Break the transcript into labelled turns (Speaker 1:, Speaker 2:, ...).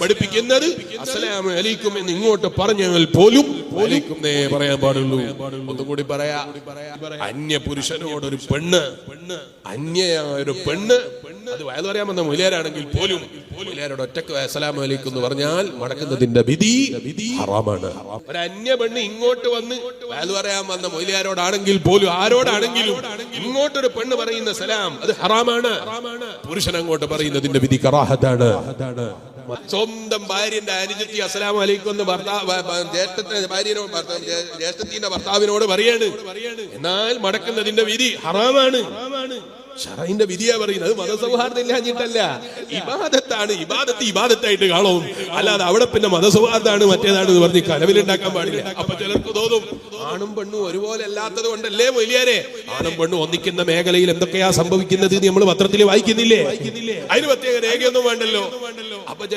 Speaker 1: പഠിപ്പിക്കുന്നത് അലൈക്കും എന്ന് ഇങ്ങോട്ട് പറഞ്ഞാൽ പോലും എന്നേ പറയാൻ പാടുള്ളൂ. ഒന്നുകൂടി പറയാ അന്യ പുരുഷനോട് ഒരു പെണ്ണ് അന്യയായ ഒരു പെണ്ണ് അത് വയത് പറയാൻ വന്ന മൊലിയാരാണെങ്കിൽ പോലും മൊലിയാരോട് ഒറ്റയ്ക്ക് അസ്സലാമു അലൈക്കും എന്ന് പറഞ്ഞാൽ മടക്കുന്നതിന്റെ വിധി വിധി ഹറാമാണ്. ഒരു അന്യ പെണ്ണ് ഇങ്ങോട്ട് വന്ന് വയത് പറയാൻ വന്ന മൊലിയാരോടാണെങ്കിൽ പോലും ആരോടാണെങ്കിലും ഇങ്ങോട്ടൊരു പെണ്ണ് പറയുന്ന സലാം അത് ഹറാമാണ്. പുരുഷൻ അങ്ങോട്ട് പറയുന്നതിന്റെ വിധി കറാഹത്താണ്. സ്വന്തം ഭാര്യന്റെ അനുജത്തി അസ്സലാമു അലൈക്കും എന്ന് ഭർത്താവ് ജ്യേഷ്ഠത്തിന്റെ ഭർത്താവിനോട് പറയാണ്. എന്നാൽ മടക്കുന്നതിന്റെ വിധി ഹറാമാണ്. ഷറൈന്റെ വിധിയാ പറയുന്നത്. മതസൗഹാർദ്ദം ഇല്ലാഞ്ഞിട്ടല്ല. ഇബാദത്താണ്. ഇബാദത്ത് ഇബാദത്തായിട്ട് കാണും. അല്ലാതെ അവിടെ പിന്നെ മതസൗഹാർദ്ദമാണ് മറ്റേതാണ് എന്ന് പറഞ്ഞ് കലവിലുണ്ടാക്കാൻ പാടില്ല. അപ്പൊ ചിലർക്ക് തോന്നും ആണും പെണ്ണും ഒരുപോലെ അല്ലാത്തത് കൊണ്ടല്ലേ മൊയ്ലിയാരെ? ആണും പെണ്ണും ഒന്നിക്കുന്ന മേഖലയിൽ എന്തൊക്കെയാ സംഭവിക്കുന്നത് നമ്മൾ പത്രത്തിൽ വായിക്കുന്നില്ലേ? അതിന് പ്രത്യേക രേഖയൊന്നും വേണ്ടല്ലോ. അപ്പൊ